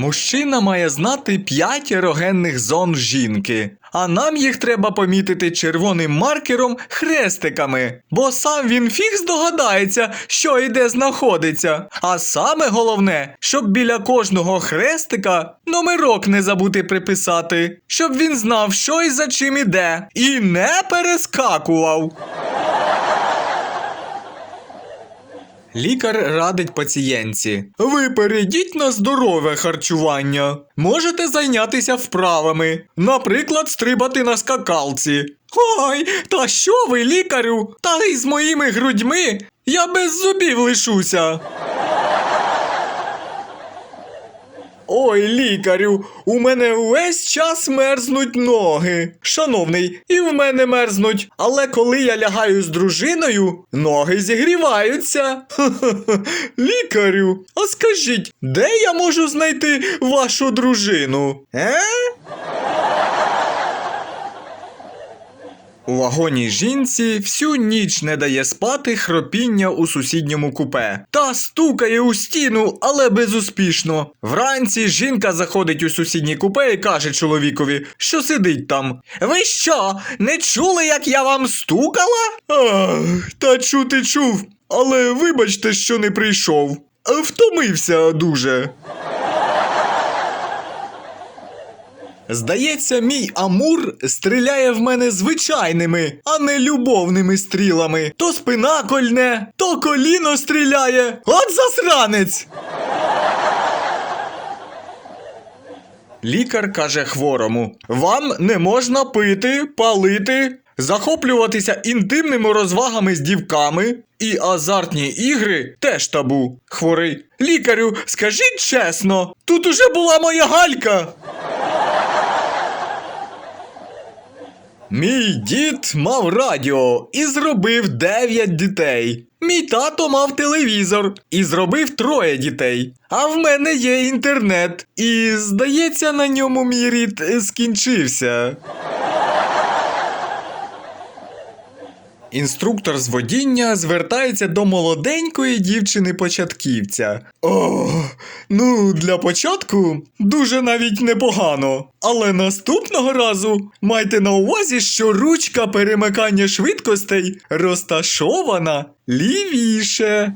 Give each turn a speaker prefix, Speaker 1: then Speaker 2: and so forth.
Speaker 1: Мужчина має знати 5 ерогенних зон жінки, а нам їх треба помітити червоним маркером хрестиками, бо сам він фіг здогадається, що і де знаходиться. А саме головне, щоб біля кожного хрестика номерок не забути приписати, щоб він знав, що і за чим іде, і не перескакував. Лікар радить пацієнтці. Ви перейдіть на здорове харчування. Можете зайнятися вправами, наприклад, стрибати на скакалці. Ой, та що ви, лікарю? Та й з моїми грудьми я без зубів лишуся. Ой, лікарю, у мене увесь час мерзнуть ноги. Шановний, і в мене мерзнуть. Але коли я лягаю з дружиною, ноги зігріваються. Лікарю, а скажіть, де я можу знайти вашу дружину? Е? У вагоні жінці всю ніч не дає спати хропіння у сусідньому купе. Та стукає у стіну, але безуспішно. Вранці жінка заходить у сусіднє купе і каже чоловікові, що сидить там. Ви що, не чули, як я вам стукала? Ах, та чути чув. Але вибачте, що не прийшов. Втомився дуже. Здається, мій Амур стріляє в мене звичайними, а не любовними стрілами. То спина кольне, то коліно стріляє. От засранець. Лікар каже хворому: Вам не можна пити, палити, захоплюватися інтимними розвагами з дівками. І азартні ігри теж табу. Хворий. Лікарю, скажіть чесно, тут уже була моя галька. Мій дід мав радіо і зробив 9 дітей. Мій тато мав телевізор і зробив троє дітей. А в мене є інтернет. І, здається, на ньому мій рід е, скінчився. Інструктор з водіння звертається до молоденької дівчини-початківця. О, ну для початку дуже навіть непогано. Але наступного разу майте на увазі, що ручка перемикання швидкостей розташована лівіше.